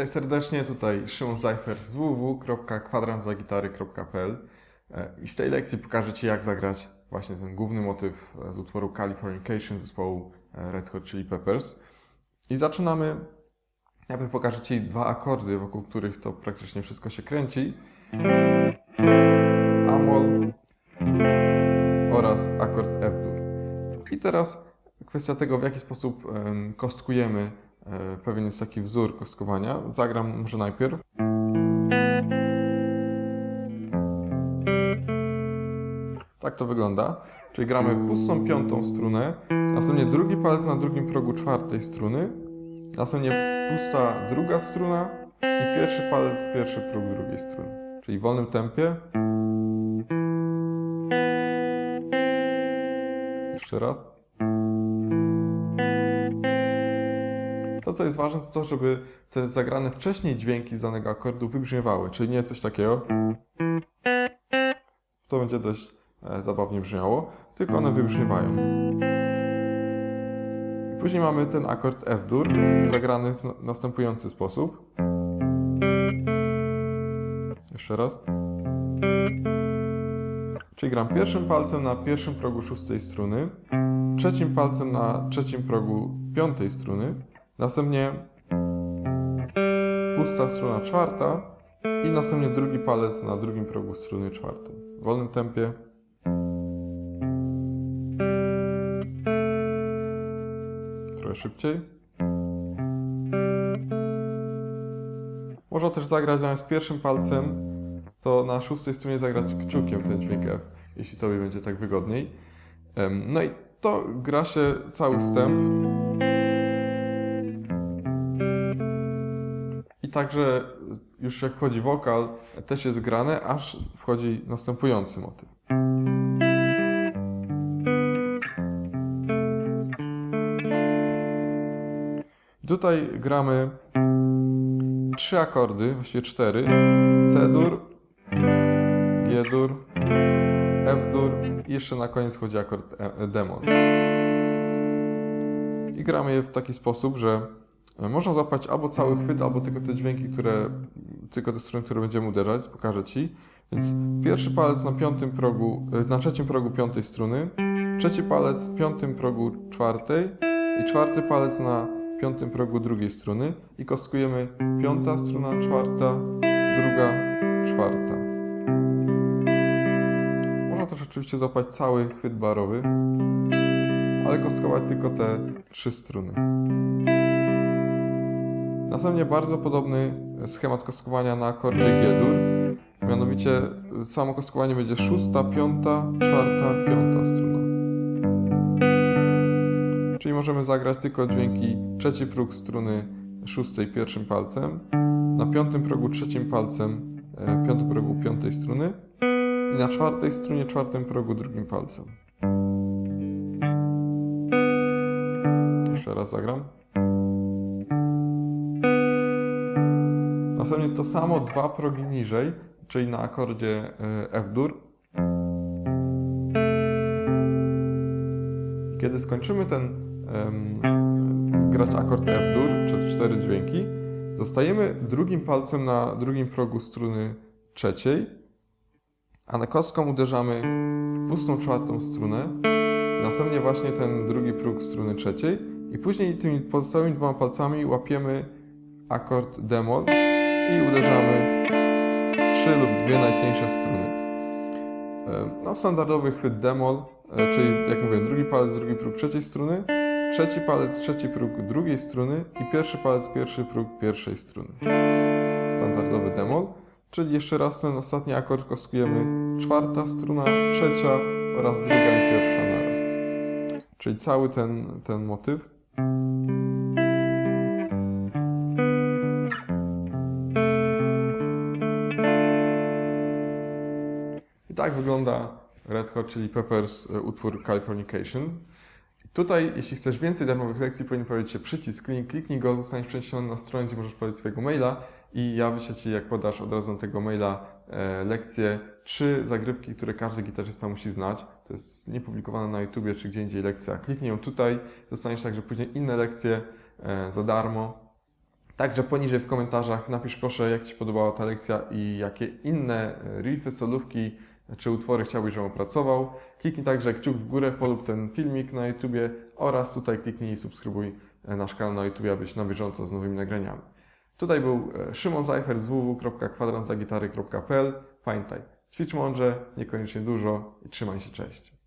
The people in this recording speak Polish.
Witaj serdecznie, tutaj Szymon Zajfert z www.kwadrantzagitary.pl E, i w tej lekcji pokażę Ci jak zagrać właśnie ten główny motyw e, z utworu Californication zespołu e, Red Hot Chili Peppers. I zaczynamy, najpierw pokażę Ci dwa akordy, wokół których to praktycznie wszystko się kręci. Amol oraz akord F-dur. I teraz kwestia tego, w jaki sposób em, kostkujemy. E, Pewien jest taki wzór kostkowania. Zagram może najpierw. Tak to wygląda. Czyli gramy pustą piątą strunę, następnie drugi palec na drugim progu czwartej struny, następnie pusta druga struna i pierwszy palec pierwszy próg drugiej struny. Czyli w wolnym tempie. Jeszcze raz. To, co jest ważne, to to, żeby te zagrane wcześniej dźwięki z danego akordu wybrzmiewały, czyli nie coś takiego. To będzie dość e, zabawnie brzmiało, tylko one wybrzmiewają. Później mamy ten akord F-dur, zagrany w na- następujący sposób. Jeszcze raz. Czyli gram pierwszym palcem na pierwszym progu szóstej struny, trzecim palcem na trzecim progu piątej struny, następnie pusta struna czwarta i następnie drugi palec na drugim progu struny czwartej. W wolnym tempie. Trochę szybciej. Można też zagrać zamiast pierwszym palcem, to na szóstej strunie zagrać kciukiem ten dźwięk F, jeśli tobie będzie tak wygodniej. No i to gra się cały wstęp. Także już jak wchodzi wokal, też jest grane, aż wchodzi następujący motyw. I Tutaj gramy trzy akordy, właściwie cztery. C-dur, G-dur, F-dur i jeszcze na koniec wchodzi akord e- demol. I gramy je w taki sposób, że można złapać albo cały chwyt, albo tylko te dźwięki, które, tylko te struny, które będziemy uderzać, pokażę Ci. Więc pierwszy palec na piątym progu, e, na trzecim progu piątej struny, trzeci palec piątym progu czwartej i czwarty palec na piątym progu drugiej struny i kostkujemy piąta struna, czwarta, druga, czwarta. Można też oczywiście złapać cały chwyt barowy, ale kostkować tylko te trzy struny. Następnie bardzo podobny schemat kostkowania na akordzie G-dur. Mianowicie samo kostkowanie będzie szósta, piąta, czwarta, piąta struna. Czyli możemy zagrać tylko dźwięki trzeci próg struny szóstej pierwszym palcem, na piątym progu trzecim palcem e, piąty progu piątej struny i na czwartej strunie czwartym progu drugim palcem. Jeszcze raz zagram. Następnie to samo dwa progi niżej, czyli na akordzie e, F-dur. Kiedy skończymy ten em, grać akord F-dur, czy cztery dźwięki, zostajemy drugim palcem na drugim progu struny trzeciej, a na kostką uderzamy pustą czwartą strunę, następnie właśnie ten drugi próg struny trzeciej i później tymi pozostałymi dwoma palcami łapiemy akord demol i uderzamy trzy lub dwie najcieńsze struny. E, No, standardowy chwyt demol, e, czyli jak mówię, drugi palec, drugi próg trzeciej struny, trzeci palec, trzeci próg drugiej struny i pierwszy palec, pierwszy próg pierwszej struny. Standardowy demol, czyli jeszcze raz ten ostatni akord kostkujemy czwarta struna, trzecia oraz druga i pierwsza naraz. Czyli cały ten, ten motyw. Tak wygląda Red Hot Chili Peppers e, utwór Californication. Tutaj, jeśli chcesz więcej darmowych lekcji, powinien pojawić się przycisk link, kliknij go, zostaniesz przeniesiony na stronę, gdzie możesz podać swojego maila i ja wyślę Ci, jak podasz od razu tego maila e, lekcje, trzy zagrywki, które każdy gitarzysta musi znać. To jest niepublikowane na YouTubie czy gdzie indziej lekcja. Kliknij ją tutaj, dostaniesz także później inne lekcje e, za darmo. Także poniżej w komentarzach napisz proszę, jak Ci podobała ta lekcja i jakie inne e, riffy, solówki czy utwory chciałbyś, żebym opracował. Kliknij także kciuk w górę, polub ten filmik na YouTubie oraz tutaj kliknij i subskrybuj e, nasz kanał na YouTubie, abyś na bieżąco z nowymi nagraniami. Tutaj był e, Szymon Zajcher z www.kwadrantzagitary.pl. Pamiętaj, ćwicz mądrze, niekoniecznie dużo i trzymaj się, cześć.